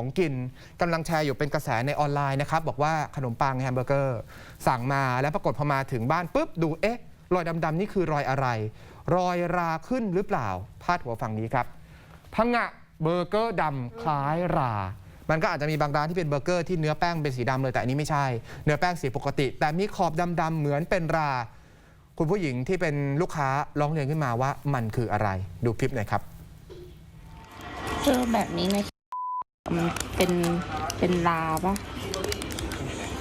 ของกินกำลังแชร์อยู่เป็นกระแสในออนไลน์นะครับ บอกว่าขนมปังแฮมเบอร์เกอร์ สั่งมาแล้วปรากฏพอมาถึงบ้านปุ๊บ ดูเอ๊ะ รอยดำ ๆ นี่คือรอยอะไร รอยราขึ้นหรือเปล่า พาดหัวฝั่งนี้ครับพังะเบอร์เกอร์ดำคล้ายรา มันก็อาจจะมีบางร้านที่เป็นเบอร์เกอร์ที่เนื้อแป้งเป็นสีดำเลยแต่อันนี้ไม่ใช่ เนื้อแป้งสีปกติ แต่มีขอบดำๆเหมือนเป็นรา คุณผู้หญิงที่เป็นลูกค้าร้องเรียนขึ้นมาว่ามันคืออะไร ดูคลิปหน่อยครับเจอแบบนี้ในมั นเป็นเป็นลาปะ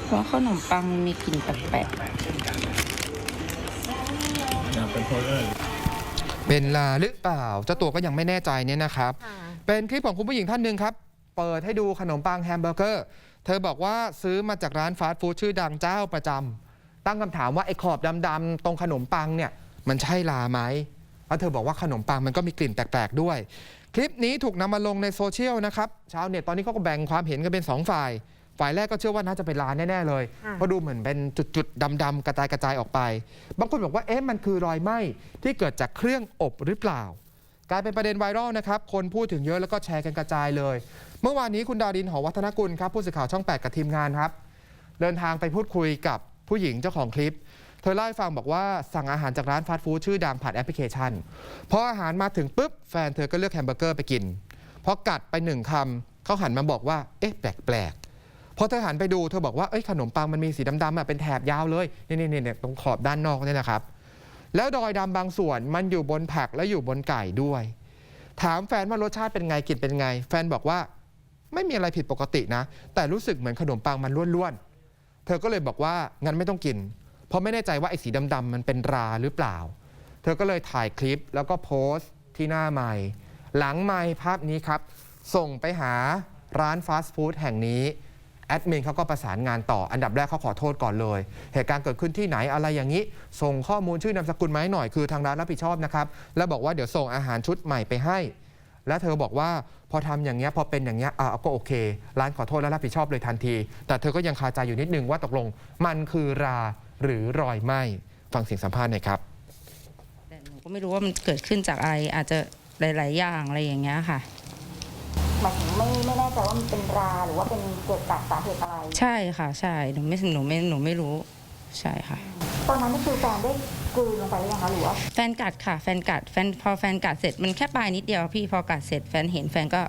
เพราะขนมปังมันมีกลิ่นแปลกเป็นลาหรือเปล่าเจ้าตัวก็ยังไม่แน่ใจเนี่ยนะครับ เป็นคลิปของคุณผู้หญิงท่านหนึ่งครับ เปิดให้ดูขนมปังแฮมเบอร์เกอร์ เธอบอกว่าซื้อมาจากร้านฟาสต์ฟู้ดชื่อดังเจ้าประจำตั้งคำถามว่าไอ้ขอบดำๆตรงขนมปังเนี่ย มันใช่ลาไหม แล้วเธอบอกว่าขนมปังมันก็มีกลิ่นแปลกๆด้วย คลิปนี้ถูกนำมาลงในโซเชียลนะครับชาวเน็ตตอนนี้เขาก็แบ่งความเห็นกันเป็นสองฝ่าย ฝ่ายแรกก็เชื่อว่าน่าจะเป็นลาแน่ๆเลยค่ะเพราะดูเหมือนเป็นจุดๆดำๆกระจายกระจายออกไป บางคนบอกว่าเอ๊ะมันคือรอยไหม้ที่เกิดจากเครื่องอบหรือเปล่ากลายเป็นประเด็นไวรัลนะครับ คนพูดถึงเยอะแล้วก็แชร์กันกระจายเลย เมื่อวานนี้คุณดาวดินหอวัฒนกุลครับผู้สื่อข่าวช่อง 8 กับทีมงานครับ เดินทางไปพูดคุยกับผู้หญิงเจ้าของคลิป เธอเล่าให้ฟังบอกว่าสั่งอาหารจากร้านฟาสต์ฟู้ดชื่อดังผ่านแอปพลิเคชันพออาหารมาถึงปุ๊บแฟนเธอก็เลือกแฮมเบอร์เกอร์ไปกินพอกัดไปหนึ่งคำเขาหันมาบอกว่า เอ๊ะ แปลกๆพอเธอหันไปดูเธอบอกว่าเอ้ยขนมปังมันมีสีดำๆอะเป็นแถบยาวเลยนี่นี่นี่ตรงขอบด้านนอกเนี่ยนะครับ แล้วดอยดำบางส่วนมันอยู่บนผักและอยู่บนไก่ด้วย ถามแฟนว่ารสชาติเป็นไงกลิ่นเป็นไง แฟนบอกว่าไม่มีอะไรผิดปกตินะ แต่รู้สึกเหมือนขนมปังมันล้วนๆเธอก็เลยบอกว่างั้นไม่ต้องกิน เพราะไม่แน่ใจว่าไอ้สีดำๆมันเป็นราหรือเปล่า เธอก็เลยถ่ายคลิปแล้วก็โพสต์ที่หน้าไมค์หลังไมค์ภาพนี้ครับ ส่งไปหาร้านฟาสต์ฟู้ดแห่งนี้แอดมินเขาก็ประสานงานต่ออันดับแรกเขาขอโทษก่อนเลย เหตุการณ์เกิดขึ้นที่ไหนอะไรอย่างนี้ ส่งข้อมูลชื่อนามสกุลมาให้หน่อยคือทางร้านรับผิดชอบนะครับ แล้วบอกว่าเดี๋ยวส่งอาหารชุดใหม่ไปให้ และเธอบอกว่าพอทำอย่างเงี้ยพอเป็นอย่างเงี้ยอ่าก็โอเค ร้านขอโทษและรับผิดชอบเลยทันที แต่เธอก็ยังคาใจอยู่นิดนึงว่าตกลงมันคือรา หรือรอยไหมฟังเสียงสัมภาษณ์หน่อยครับๆแต่หนูก็ไม่รู้ว่ามันเกิดขึ้นจากอะไรอาจจะหลาย ๆ อย่างอะไรอย่างเงี้ยค่ะหมายถึงไม่ไม่แน่ใจว่ามันเป็นราหรือว่าเป็นเกิดจากสาเหตุอะไร ใช่ค่ะ ใช่หนูไม่หนูไม่หนูไม่รู้ใช่ค่ะ ตอนนั้นนี่คือแฟนได้กลืนลงไปหรือยังคะหรือว่าแฟนกัดค่ะ แฟนกัดแฟนพอแฟนกัดเสร็จมันแค่ปลายนิดเดียวพี่พอกัดเสร็จแฟนเห็นแฟนก็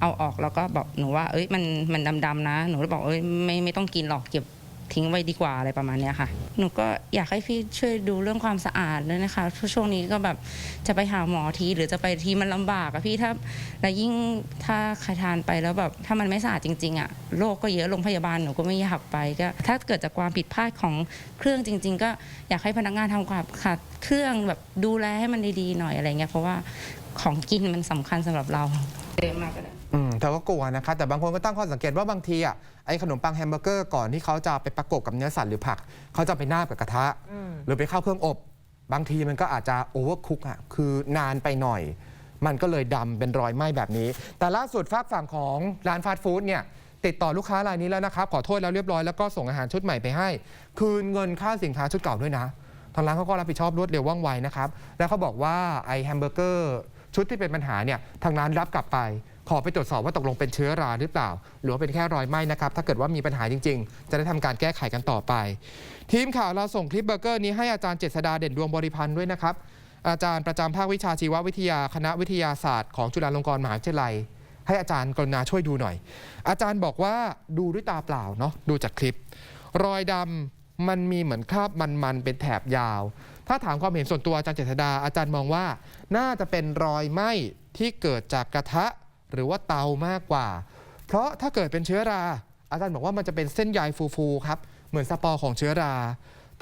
เอาออกแล้วก็บอกหนูว่า เอ้ยมันมันดำๆนะ หนูเลยบอกเอ้ยไม่ไม่ต้องกินหรอกเก็บ ทิ้งไว้ดีกว่าอะไรประมาณนี้ค่ะ หนูก็อยากให้พี่ช่วยดูเรื่องความสะอาดด้วยนะคะเพราะช่วงนี้ก็แบบจะไปหาหมอทีหรือจะไปทีมันลำบากอะพี่ถ้าแล้วยิ่งถ้าใครทานไปแล้วแบบถ้ามันไม่สะอาดจริงๆอะโรคก็เยอะโรงพยาบาลหนูก็ไม่อยากไปก็ถ้าเกิดจากความผิดพลาดของเครื่องจริง ๆ ก็อยากให้พนักงานทำความขัดเครื่องแบบดูแลให้มันดีๆหน่อยอะไรเงี้ยเพราะว่าของกินมันสำคัญสำหรับเราเดินมาก็ได้ อืมเธอก็กลัวนะครับแต่บางคนก็ตั้งข้อสังเกตว่าบางทีอะไอ้ขนมปังแฮมเบอร์เกอร์ก่อนที่เขาจะไปประกบกับเนื้อสัตว์หรือผัก เขาจะไปนาบกับกระทะ หรือไปเข้าเครื่องอบ บางทีมันก็อาจจะโอเวอร์คุกอะคือนานไปหน่อย มันก็เลยดำเป็นรอยไหม้แบบนี้ แต่ล่าสุดฝากฝั่งของร้านฟาสต์ฟู้ดเนี่ยติดต่อลูกค้ารายนี้แล้วนะครับ ขอโทษแล้วเรียบร้อยแล้วก็ส่งอาหารชุดใหม่ไปให้ คืนเงินค่าสินค้าชุดเก่าด้วยนะทางร้านเขาก็รับผิดชอบรวดเร็วว่องไวนะครับแล้วเขาบอกว่าไอแฮมเบอร์เกอร์ ชุดที่เป็นปัญหาเนี่ยทางร้านรับกลับไป ขอไปตรวจสอบว่าตกลงเป็นเชื้อราหรือเปล่า หรือว่าเป็นแค่รอยไหม้นะครับถ้าเกิดว่ามีปัญหาจริง ๆ จะได้ทำการแก้ไขกันต่อไป ทีมข่าวเราส่งคลิปเบอร์เกอร์นี้ให้อาจารย์เจษดาเด่นดวงบริพันธ์ด้วยนะครับอาจารย์ประจำภาควิชาชีววิทยาคณะวิทยาศาสตร์ของจุฬาลงกรณ์มหาวิทยาลัย ให้อาจารย์กรุณาช่วยดูหน่อย อาจารย์บอกว่าดูด้วยตาเปล่าเนาะดูจากคลิป รอยดำมันมีเหมือนคราบมันๆเป็นแถบยาว ถ้าถามความเห็นส่วนตัวอาจารย์เจษดาอาจารย์มองว่า น่าจะเป็นรอยไหม้ที่เกิดจากกระทะหรือว่าเตามากกว่า เพราะถ้าเกิดเป็นเชื้อรา อาจารย์บอกว่ามันจะเป็นเส้นใยฟูๆครับเหมือนสปอร์ของเชื้อรา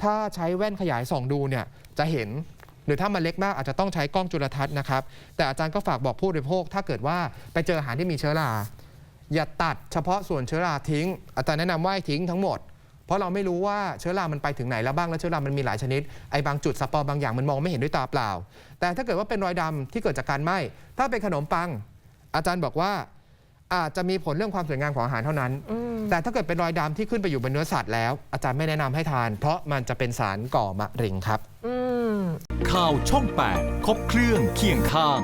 ถ้าใช้แว่นขยายส่องดูเนี่ยจะเห็นหรือถ้ามันเล็กมากอาจจะต้องใช้กล้องจุลทรรศน์นะครับ แต่อาจารย์ก็ฝากบอกผู้บริโภค ถ้าเกิดว่าไปเจออาหารที่มีเชื้อรา อย่าตัดเฉพาะส่วนเชื้อราทิ้ง อาจารย์แนะนำว่าทิ้งทั้งหมด เพราะเราไม่รู้ว่าเชื้อรา มันไปถึงไหนแล้วบ้าง และเชื้อรา มันมีหลายชนิด ไอ้บางจุดสปอร์บางอย่างมันมองไม่เห็นด้วยตาเปล่า แต่ถ้าเกิดว่าเป็นรอยดำที่เกิดจากการไหม้ ถ้าเป็นขนมปัง อาจารย์บอกว่าอาจจะมีผลเรื่องความสวยงามของอาหารเท่านั้น แต่ถ้าเกิดเป็นรอยดำที่ขึ้นไปอยู่บนเนื้อสัตว์แล้ว อาจารย์ไม่แนะนำให้ทาน เพราะมันจะเป็นสารก่อมะเร็งครับข่าวช่อง 8 ครบเครื่องเคียงข้าง